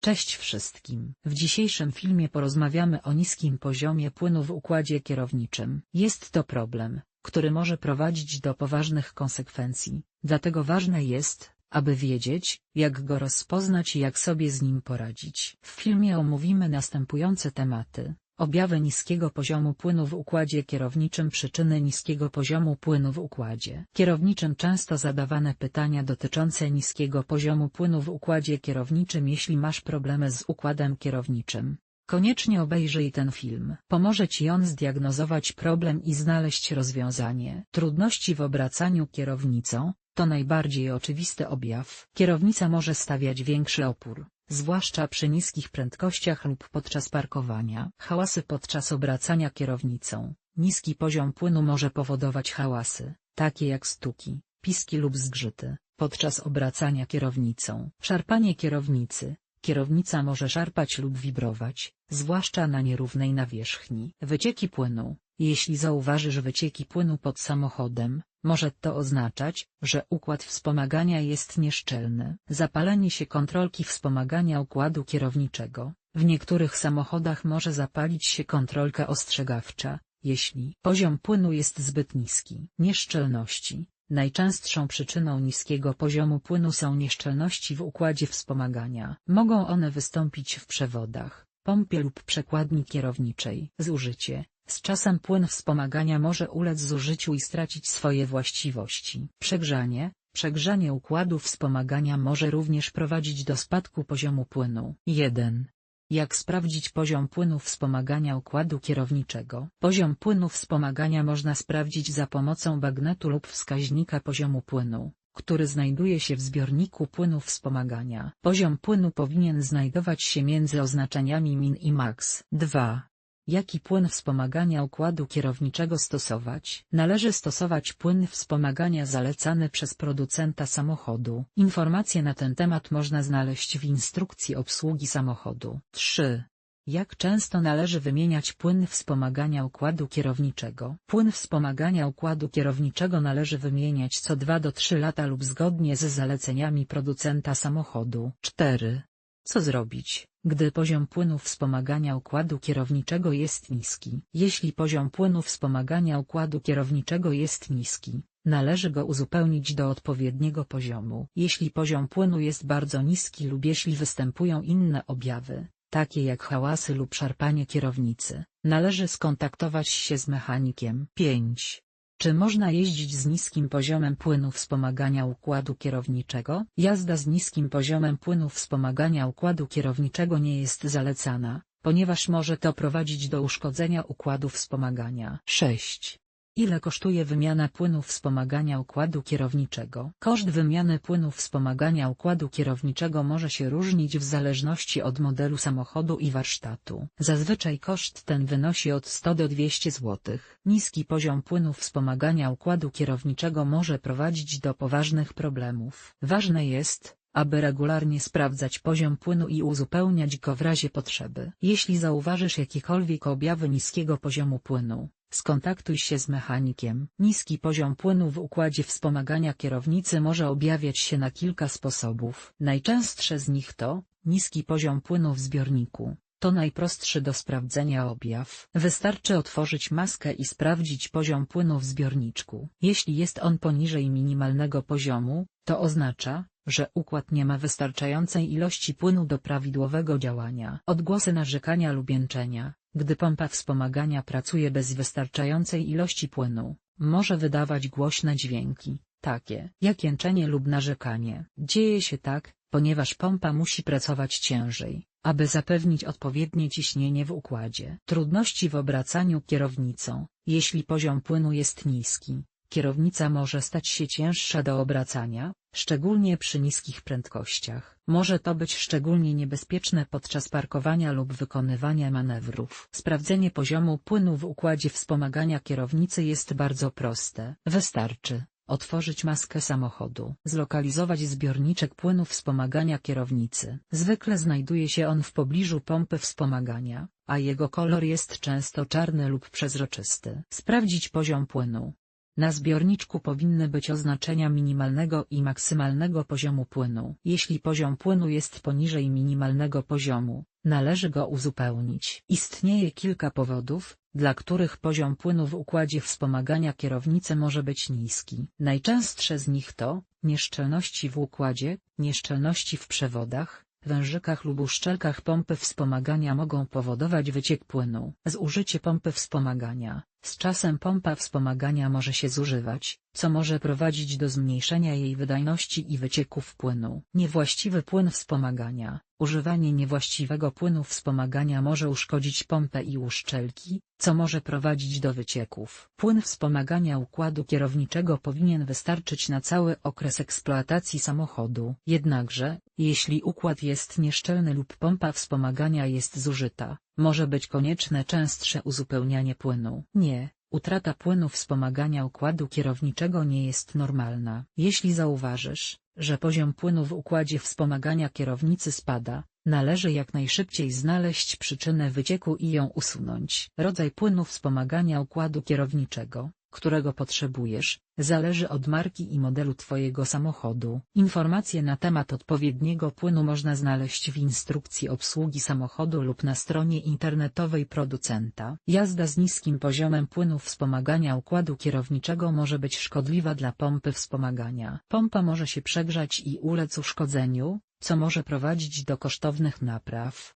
Cześć wszystkim. W dzisiejszym filmie porozmawiamy o niskim poziomie płynu w układzie kierowniczym. Jest to problem, który może prowadzić do poważnych konsekwencji, dlatego ważne jest, aby wiedzieć, jak go rozpoznać i jak sobie z nim poradzić. W filmie omówimy następujące tematy. Objawy niskiego poziomu płynu w układzie kierowniczym Przyczyny niskiego poziomu płynu w układzie kierowniczym Często zadawane pytania dotyczące niskiego poziomu płynu w układzie kierowniczym Jeśli masz problemy z układem kierowniczym, koniecznie obejrzyj ten film. Pomoże Ci on zdiagnozować problem i znaleźć rozwiązanie. Trudności w obracaniu kierownicą, to najbardziej oczywisty objaw. Kierownica może stawiać większy opór, zwłaszcza przy niskich prędkościach lub podczas parkowania. Hałasy podczas obracania kierownicą. Niski poziom płynu może powodować hałasy, takie jak stuki, piski lub zgrzyty, podczas obracania kierownicą. Szarpanie kierownicy. Kierownica może szarpać lub wibrować, zwłaszcza na nierównej nawierzchni. Wycieki płynu. Jeśli zauważysz wycieki płynu pod samochodem, może to oznaczać, że układ wspomagania jest nieszczelny. Zapalenie się kontrolki wspomagania układu kierowniczego. W niektórych samochodach może zapalić się kontrolka ostrzegawcza, jeśli poziom płynu jest zbyt niski. Nieszczelności. Najczęstszą przyczyną niskiego poziomu płynu są nieszczelności w układzie wspomagania. Mogą one wystąpić w przewodach, pompie lub przekładni kierowniczej. Zużycie. Z czasem płyn wspomagania może ulec zużyciu i stracić swoje właściwości. Przegrzanie. Przegrzanie układu wspomagania może również prowadzić do spadku poziomu płynu. 1. Jak sprawdzić poziom płynu wspomagania układu kierowniczego? Poziom płynu wspomagania można sprawdzić za pomocą bagnetu lub wskaźnika poziomu płynu, który znajduje się w zbiorniku płynu wspomagania. Poziom płynu powinien znajdować się między oznaczeniami min i max. 2. Jaki płyn wspomagania układu kierowniczego stosować? Należy stosować płyn wspomagania zalecany przez producenta samochodu. Informacje na ten temat można znaleźć w instrukcji obsługi samochodu. 3. Jak często należy wymieniać płyn wspomagania układu kierowniczego? Płyn wspomagania układu kierowniczego należy wymieniać co 2 do 3 lata lub zgodnie ze zaleceniami producenta samochodu. 4. Co zrobić, gdy poziom płynu wspomagania układu kierowniczego jest niski? Jeśli poziom płynu wspomagania układu kierowniczego jest niski, należy go uzupełnić do odpowiedniego poziomu. Jeśli poziom płynu jest bardzo niski lub jeśli występują inne objawy, takie jak hałasy lub szarpanie kierownicy, należy skontaktować się z mechanikiem. 5. Czy można jeździć z niskim poziomem płynu wspomagania układu kierowniczego? Jazda z niskim poziomem płynu wspomagania układu kierowniczego nie jest zalecana, ponieważ może to prowadzić do uszkodzenia układu wspomagania. 6. Ile kosztuje wymiana płynu wspomagania układu kierowniczego? Koszt wymiany płynu wspomagania układu kierowniczego może się różnić w zależności od modelu samochodu i warsztatu. Zazwyczaj koszt ten wynosi od 100 do 200 zł. Niski poziom płynu wspomagania układu kierowniczego może prowadzić do poważnych problemów. Ważne jest, aby regularnie sprawdzać poziom płynu i uzupełniać go w razie potrzeby. Jeśli zauważysz jakiekolwiek objawy niskiego poziomu płynu, Skontaktuj się z mechanikiem. Niski poziom płynu w układzie wspomagania kierownicy może objawiać się na kilka sposobów. Najczęstsze z nich to niski poziom płynu w zbiorniku. To najprostszy do sprawdzenia objaw. Wystarczy otworzyć maskę i sprawdzić poziom płynu w zbiorniczku. Jeśli jest on poniżej minimalnego poziomu, to oznacza, że układ nie ma wystarczającej ilości płynu do prawidłowego działania. Odgłosy narzekania lub jęczenia, gdy pompa wspomagania pracuje bez wystarczającej ilości płynu, może wydawać głośne dźwięki, takie jak jęczenie lub narzekanie. Dzieje się tak, ponieważ pompa musi pracować ciężej, aby zapewnić odpowiednie ciśnienie w układzie. Trudności w obracaniu kierownicą, jeśli poziom płynu jest niski, Kierownica może stać się cięższa do obracania, szczególnie przy niskich prędkościach. Może to być szczególnie niebezpieczne podczas parkowania lub wykonywania manewrów. Sprawdzenie poziomu płynu w układzie wspomagania kierownicy jest bardzo proste. Wystarczy otworzyć maskę samochodu, zlokalizować zbiorniczek płynu wspomagania kierownicy. Zwykle znajduje się on w pobliżu pompy wspomagania, a jego kolor jest często czarny lub przezroczysty. Sprawdzić poziom płynu. Na zbiorniczku powinny być oznaczenia minimalnego i maksymalnego poziomu płynu. Jeśli poziom płynu jest poniżej minimalnego poziomu, należy go uzupełnić. Istnieje kilka powodów, dla których poziom płynu w układzie wspomagania kierownicy może być niski. Najczęstsze z nich to nieszczelności w układzie, nieszczelności w przewodach, wężykach lub uszczelkach pompy wspomagania mogą powodować wyciek płynu. Zużycie pompy wspomagania. Z czasem pompa wspomagania może się zużywać, co może prowadzić do zmniejszenia jej wydajności i wycieków płynu. Niewłaściwy płyn wspomagania. Używanie niewłaściwego płynu wspomagania może uszkodzić pompę i uszczelki, co może prowadzić do wycieków. Płyn wspomagania układu kierowniczego powinien wystarczyć na cały okres eksploatacji samochodu. Jednakże, jeśli układ jest nieszczelny lub pompa wspomagania jest zużyta, może być konieczne częstsze uzupełnianie płynu. Nie, utrata płynu wspomagania układu kierowniczego nie jest normalna. Jeśli zauważysz, że poziom płynu w układzie wspomagania kierownicy spada, należy jak najszybciej znaleźć przyczynę wycieku i ją usunąć. Rodzaj płynu wspomagania układu kierowniczego, którego potrzebujesz, zależy od marki i modelu Twojego samochodu. Informacje na temat odpowiedniego płynu można znaleźć w instrukcji obsługi samochodu lub na stronie internetowej producenta. Jazda z niskim poziomem płynu wspomagania układu kierowniczego może być szkodliwa dla pompy wspomagania. Pompa może się przegrzać i ulec uszkodzeniu, co może prowadzić do kosztownych napraw.